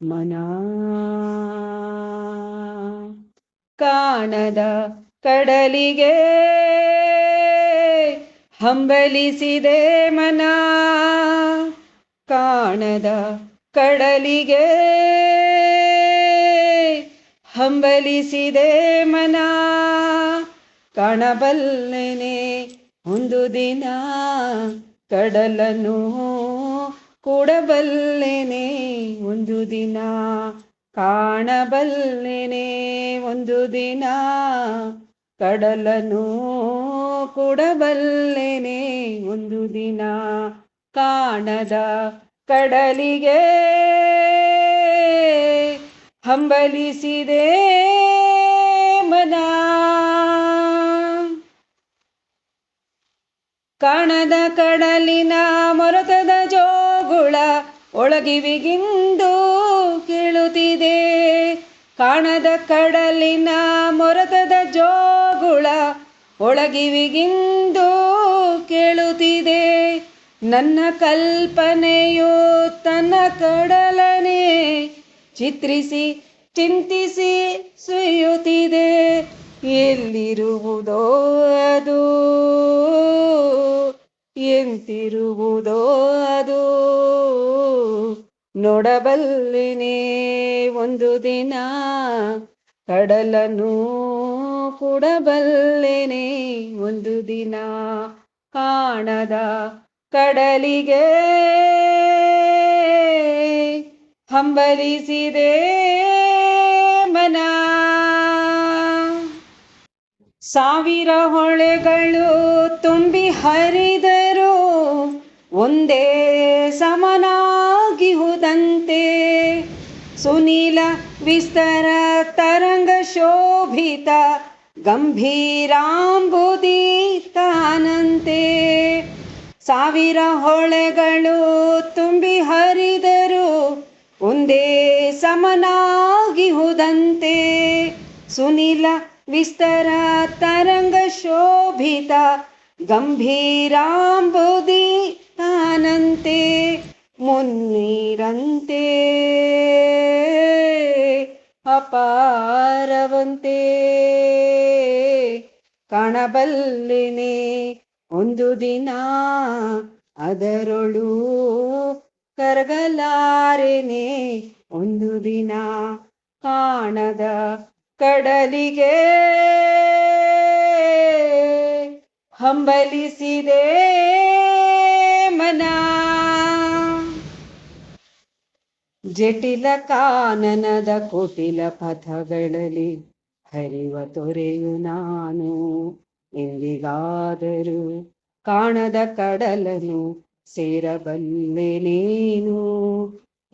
ಮನ ಕಾಣದ ಕಡಲಿಗೆ ಹಂಬಲಿಸಿದೆ ಮನ ಕಾಣದ ಕಡಲಿಗೆ ಹಂಬಲಿಸಿದೆ ಮನ ಕಾಣಬಲ್ಲನೆ ಒಂದು ದಿನ ಕಡಲನ್ನು ಕೂಡಬಲ್ಲೆನೆ ಒಂದು ದಿನ, ಕಾಣಬಲ್ಲೆನೆ ಒಂದು ದಿನ. ಕಡಲನು ಕೊಡಬಲ್ಲೆನೆ ಒಂದು ದಿನ, ಕಾಣದ ಕಡಲಿಗೆ ಹಂಬಲಿಸಿದೆ ಮನ. ಕಾಣದ ಕಡಲಿನ ಮೊರತದ ಜೋಗುಳ ಒಳಗಿವಿಗಿಂದು ಕೇಳುತ್ತಿದೆ. ಕಾಣದ ಕಡಲಿನ ಮೊರತದ ಜೋಗುಳ ಒಳಗಿವಿಗಿಂದು ಕೇಳುತ್ತಿದೆ. ನನ್ನ ಕಲ್ಪನೆಯು ತನ್ನ ಕಡಲನೆ ಚಿತ್ರಿಸಿ, ಚಿಂತಿಸಿ ಸುಯ್ಯುತ್ತಿದೆ ಎಲ್ಲಿರುವುದೋ ಅದು, ಎಂತಿರುವುದೋ ಅದು. ನೋಡಬಲ್ಲಿನೇ ಒಂದು ದಿನ, ಕಡಲನು ಕೂಡಬಲ್ಲೆನೆ ಒಂದು ದಿನ, ಕಾಣದ ಕಡಲಿಗೆ ಹಂಬಲಿಸಿದೆ ಮನ. ಸಾವಿರ ಹೊಳೆಗಳು ತುಂಬಿ ಹರಿದರು ಒಂದೇ ಸಮನಾಗಿಹುದಂತೆ ಸುನೀಲ ವಿಸ್ತರ ತರಂಗ ಶೋಭಿತ ಗಂಭೀರಾಂಬುದೀತಾನಂತೆ ಸಾವಿರ ಹೊಳೆಗಳು ತುಂಬಿ ಹರಿದರು ಒಂದೇ ಸಮನಾಗಿಹುದಂತೆ. ಸುನೀಲ ವಿಸ್ತರ ತರಂಗ ಶೋಭಿತ, ಗಂಭೀರಾಂಬುದಿ ತಾನಂತೆ. ಮುನ್ನೀರಂತೆ ಅಪಾರವಂತೆ ಕಾಣಬಲ್ಲೆನೆ ಒಂದು ದಿನ ಅದರೊಳು ಕರಗಲಾರೆನೆ ಒಂದು ದಿನ ಕಾಣದ ಕಡಲಿಗೆ ಹಂಬಲಿಸಿದೆ. ಜಟಿಲ ಕಾನನದ ಕುಟಿಲ ಪಥಗಳಲ್ಲಿ ಹರಿವ ತೊರೆಯು ನಾನು. ಎಂದಿಗಾದರೂ ಕಾಣದ ಕಡಲನು ಸೇರಬಲ್ಲೆ ನೀನು.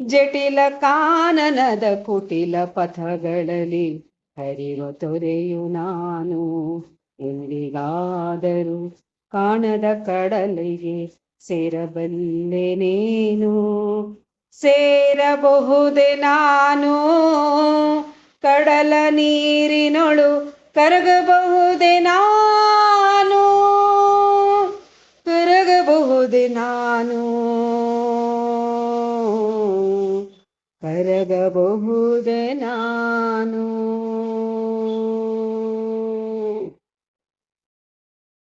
ಜಟಿಲ ಕಾನನದ ಕುಟಿಲ ಪಥಗಳಲ್ಲಿ ಹರಿವ ತೊರೆಯು ನಾನು. ಎಂದಿಗಾದರೂ ಕಾಣದ ಕಡಲಿಗೆ ಸೇರಬಲ್ಲೆ ನೀನು. ಸೇರಬಹುದೆ ನಾನು. ಕಡಲ ನೀರಿನೊಳು ಕರಗಬಹುದೆ ನಾನು. ಕರಗಬಹುದೆ ನಾನು. ಕರಗಬಹುದೆ ನಾನು.